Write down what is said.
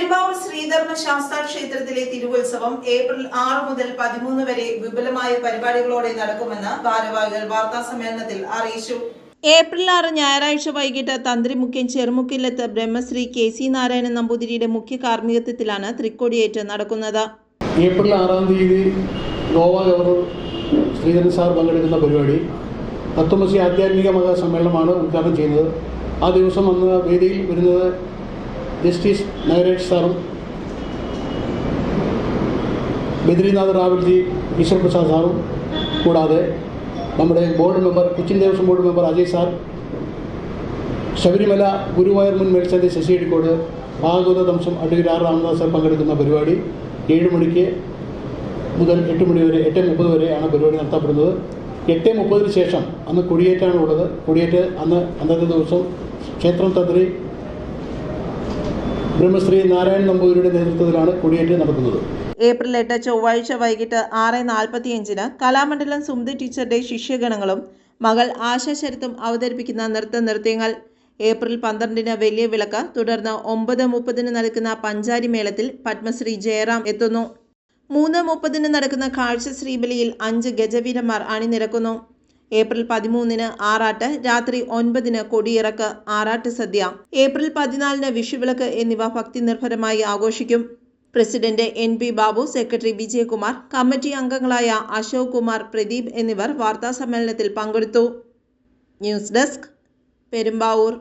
പെരുമ്പാവൂർ ശ്രീധർമ്മ ശാസ്താ ക്ഷേത്രത്തിലെ തിരുവുത്സവം ഏപ്രിൽ ആറ് മുതൽ പതിമൂന്ന് വരെ വിപുലമായ പരിപാടികളോടെ നടക്കുമെന്ന് ഭാരവാഹികൾ വാർത്താ സമ്മേളനത്തിൽ അറിയിച്ചു. ഏപ്രിൽ ആറ് ഞായറാഴ്ച വൈകിട്ട് തന്ത്രിമുഖ്യം ചെറുമുക്കില്ലത്ത് ബ്രഹ്മശ്രീ കെ സി നാരായണൻ നമ്പൂതിരിയുടെ മുഖ്യ കാർമ്മികത്വത്തിലാണ് തൃക്കൊടിയേറ്റ് നടക്കുന്നത്. ഏപ്രിൽ ആറാം തീയതി ഗോവ ഗവർണർ ശ്രീധരൻ സാർ പങ്കെടുക്കുന്ന പരിപാടി തത്വമസി ആധ്യാത്മിക മഹാസമ്മേളനമാണ് ഉദ്ഘാടനം ചെയ്യുന്നത്. ആ ദിവസം അന്ന് വേദിയിൽ വരുന്നത് ജസ്റ്റിസ് നഗരേഷ് സാറും ബദ്രീനാഥ് റാവൽജി ഈശ്വർ പ്രസാദ് സാറും കൂടാതെ നമ്മുടെ board member Cochin Devaswom board member Ajay sir Sabarimala Guruvayur മുൻ മേൽശാന്തി ശശി അടിക്കോട് ഭാഗവത ദംശം അഡ്വക്കേറ്റ് ആർ രാമദാസ് പങ്കെടുക്കുന്ന പരിപാടി ഏഴ് മണിക്ക് മുതൽ എട്ട് മണി വരെ എട്ട് മുപ്പത് വരെയാണ് പരിപാടി നടത്തപ്പെടുന്നത്. എട്ട് മുപ്പതിന് ശേഷം അന്ന് കൊടിയേറ്റാണ് ഉള്ളത്. കൊടിയേറ്റ് അന്ന് അന്നത്തെ ദിവസം ക്ഷേത്രം തന്ത്രി ബ്രഹ്മശ്രീ നാരായണൻ നമ്പൂതിരിയുടെ നേതൃത്വത്തിലാണ് കൊടിയേറ്റ് നടക്കുന്നത് ഏപ്രിൽ എട്ട് ചൊവ്വാഴ്ച വൈകിട്ട് ആറ് നാൽപ്പത്തിയഞ്ചിന് കലാമണ്ഡലം സുമതി ടീച്ചറുടെ ശിഷ്യഗണങ്ങളും മകൾ ആശാശരത്തും അവതരിപ്പിക്കുന്ന നൃത്ത നൃത്യങ്ങൾ. ഏപ്രിൽ പന്ത്രണ്ടിന് വലിയ വിളക്ക് തുടർന്ന് ഒമ്പത് മുപ്പതിന് നടക്കുന്ന പഞ്ചാരി മേളത്തിൽ പത്മശ്രീ ജയറാം എത്തുന്നു. മൂന്ന് മുപ്പതിന് നടക്കുന്ന കാഴ്ച ശ്രീബലിയിൽ അഞ്ച് ഗജവീരന്മാർ അണിനിരക്കുന്നു. ഏപ്രിൽ പതിമൂന്നിന് ആറാട്ട് രാത്രി ഒൻപതിന് കൊടിയിറക്ക് ആറാട്ട് സദ്യ. ഏപ്രിൽ പതിനാലിന് വിഷുവിളക്ക് എന്നിവ ഭക്തി നിർഭരമായി ആഘോഷിക്കും. President N P Babu secretary Vijayakumar committee അംഗങ്ങളായ അശോക് കുമാർ പ്രദീപ് എന്നിവർ വാർത്താസമ്മേളനത്തിൽ പങ്കെടുത്തു. News desk Perumbavoor.